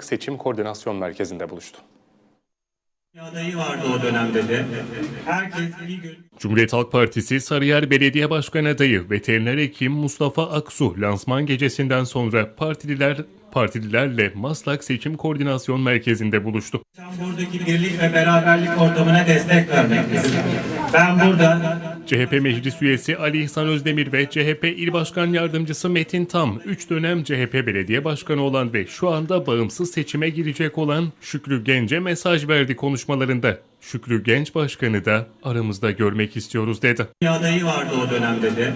Seçim Koordinasyon Merkezi'nde buluştu. adayı vardı o dönemde de. Herkes bir gün Cumhuriyet Halk Partisi Sarıyer Belediye Başkanı adayı veteriner hekim Mustafa Aksu lansman gecesinden sonra partililer partililerle Maslak Seçim Koordinasyon Merkezi'nde buluştu. buradaki birlik ve beraberlik ortamına destek vermektedir. Ben burada CHP Meclis Üyesi Ali İhsan Özdemir ve CHP İl Başkan Yardımcısı Metin Tam, 3 dönem CHP Belediye Başkanı olan ve şu anda bağımsız seçime girecek olan Şükrü Genç'e mesaj verdi konuşmalarında. Şükrü Genç Başkanı da aramızda görmek istiyoruz dedi. adayı vardı o dönemde de.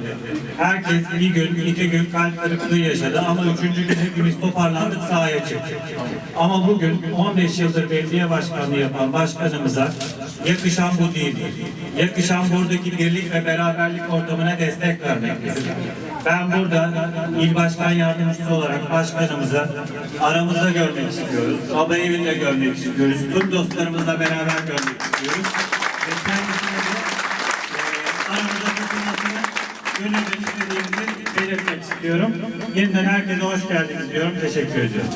Herkes bir gün, iki gün kalp kırıklığı yaşadı ama üçüncü gün hepimiz toparlandık sahaya çıktık. Ama bugün 15 yıldır belediye başkanlığı yapan başkanımıza yakışan bu değil. Yakışan buradaki birlik ve beraberlik ortamına destek vermektedir. Ben burada il başkan yardımcısı olarak başkanımıza aramızda görmek istiyoruz. Baba evinde görmek istiyoruz. Tüm dostlarımızla beraber görmek istiyoruz. Ve kendisine de e, aramıza katılmasını gönülden istediğimizi belirtmek istiyorum. Yeniden herkese hoş geldiniz diyorum. Teşekkür ediyorum.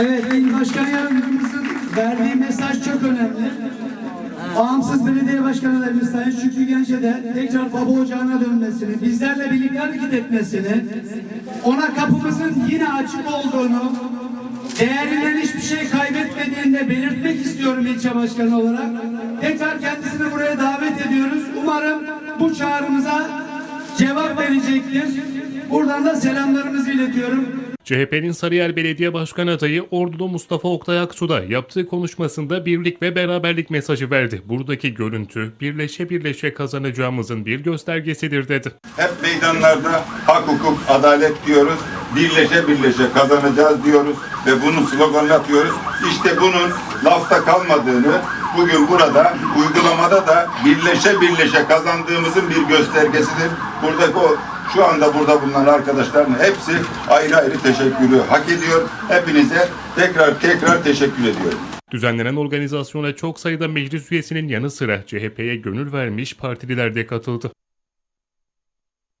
Evet, İl Başkan Yardımcımızın verdiği mesaj çok önemli. Bağımsız belediye başkanlarımız Sayın Şükrü Genç'e de tekrar baba ocağına dönmesini, bizlerle birlikte hareket etmesini, ona kapımızın yine açık olduğunu, değerinden hiçbir şey kaybetmediğini de belirtmek istiyorum ilçe başkanı olarak. Tekrar kendisini buraya davet ediyoruz. Umarım bu çağrımıza cevap verecektir. Buradan da selamlarımızı iletiyorum. CHP'nin Sarıyer Belediye Başkanı adayı Ordulu Mustafa Oktay Aksu da yaptığı konuşmasında birlik ve beraberlik mesajı verdi. Buradaki görüntü birleşe birleşe kazanacağımızın bir göstergesidir dedi. Hep meydanlarda hak, hukuk, adalet diyoruz. Birleşe birleşe kazanacağız diyoruz ve bunu sloganlatıyoruz. İşte bunun lafta kalmadığını bugün burada uygulamada da birleşe birleşe kazandığımızın bir göstergesidir. Buradaki o şu anda burada bulunan arkadaşların hepsi ayrı ayrı teşekkürü hak ediyor. Hepinize tekrar tekrar teşekkür ediyorum. Düzenlenen organizasyona çok sayıda meclis üyesinin yanı sıra CHP'ye gönül vermiş partililer de katıldı.